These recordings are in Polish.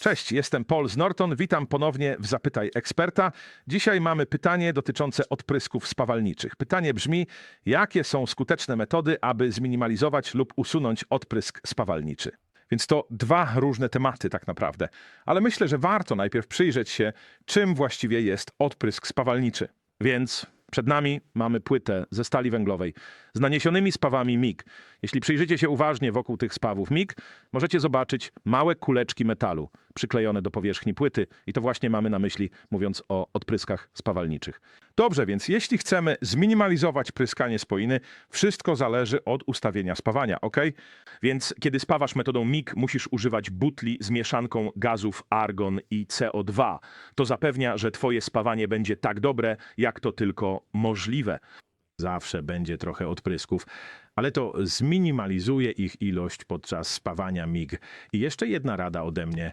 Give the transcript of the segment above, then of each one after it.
Cześć, jestem Paul z Norton. Witam ponownie w Zapytaj Eksperta. Dzisiaj mamy pytanie dotyczące odprysków spawalniczych. Pytanie brzmi: jakie są skuteczne metody, aby zminimalizować lub usunąć odprysk spawalniczy? Więc to dwa różne tematy tak naprawdę. Ale myślę, że warto najpierw przyjrzeć się, czym właściwie jest odprysk spawalniczy. Więc przed nami mamy płytę ze stali węglowej z naniesionymi spawami MIG. Jeśli przyjrzycie się uważnie wokół tych spawów MIG, możecie zobaczyć małe kuleczki metalu przyklejone do powierzchni płyty i to właśnie mamy na myśli, mówiąc o odpryskach spawalniczych. Dobrze, więc jeśli chcemy zminimalizować pryskanie spoiny, wszystko zależy od ustawienia spawania, ok? Więc kiedy spawasz metodą MIG, musisz używać butli z mieszanką gazów argon i CO2. To zapewnia, że twoje spawanie będzie tak dobre, jak to tylko możliwe. Zawsze będzie trochę odprysków, ale to zminimalizuje ich ilość podczas spawania MIG. I jeszcze jedna rada ode mnie.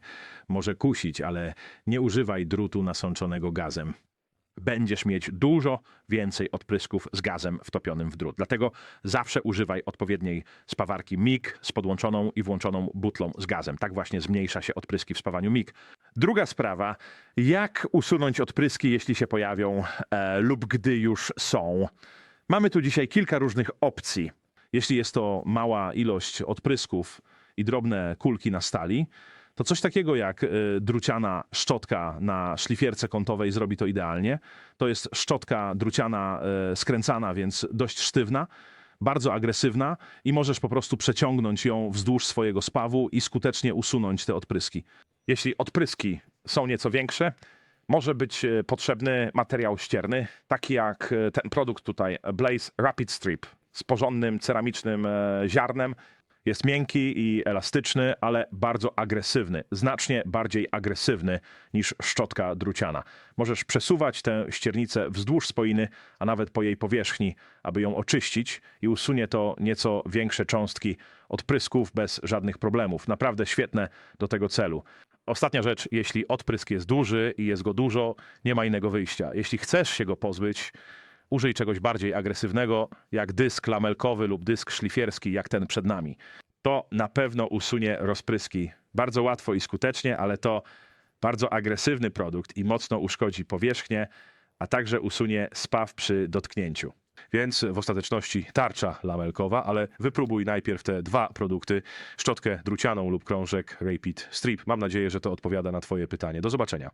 Może kusić, ale nie używaj drutu nasączonego gazem. Będziesz mieć dużo więcej odprysków z gazem wtopionym w drut. Dlatego zawsze używaj odpowiedniej spawarki MIG z podłączoną i włączoną butlą z gazem. Tak właśnie zmniejsza się odpryski w spawaniu MIG. Druga sprawa, jak usunąć odpryski, jeśli się pojawią e, lub gdy już są. Mamy tu dzisiaj kilka różnych opcji. Jeśli jest to mała ilość odprysków i drobne kulki na stali, to coś takiego jak y, druciana szczotka na szlifierce kątowej zrobi to idealnie. To jest szczotka druciana y, skręcana, więc dość sztywna, bardzo agresywna i możesz po prostu przeciągnąć ją wzdłuż swojego spawu i skutecznie usunąć te odpryski. Jeśli odpryski są nieco większe, może być e, potrzebny materiał ścierny, taki jak e, ten produkt tutaj, Blaze Rapid Strip z porządnym ceramicznym e, ziarnem. Jest miękki i elastyczny, ale bardzo agresywny. Znacznie bardziej agresywny niż szczotka druciana. Możesz przesuwać tę ściernicę wzdłuż spoiny, a nawet po jej powierzchni, aby ją oczyścić i usunie to nieco większe cząstki odprysków bez żadnych problemów. Naprawdę świetne do tego celu. Ostatnia rzecz, jeśli odprysk jest duży i jest go dużo, nie ma innego wyjścia. Jeśli chcesz się go pozbyć, użyj czegoś bardziej agresywnego, jak dysk lamelkowy lub dysk szlifierski, jak ten przed nami. To na pewno usunie rozpryski bardzo łatwo i skutecznie, ale to bardzo agresywny produkt i mocno uszkodzi powierzchnię, a także usunie spaw przy dotknięciu. Więc w ostateczności tarcza lamelkowa, ale wypróbuj najpierw te dwa produkty, szczotkę drucianą lub krążek Rapid Strip. Mam nadzieję, że to odpowiada na Twoje pytanie. Do zobaczenia.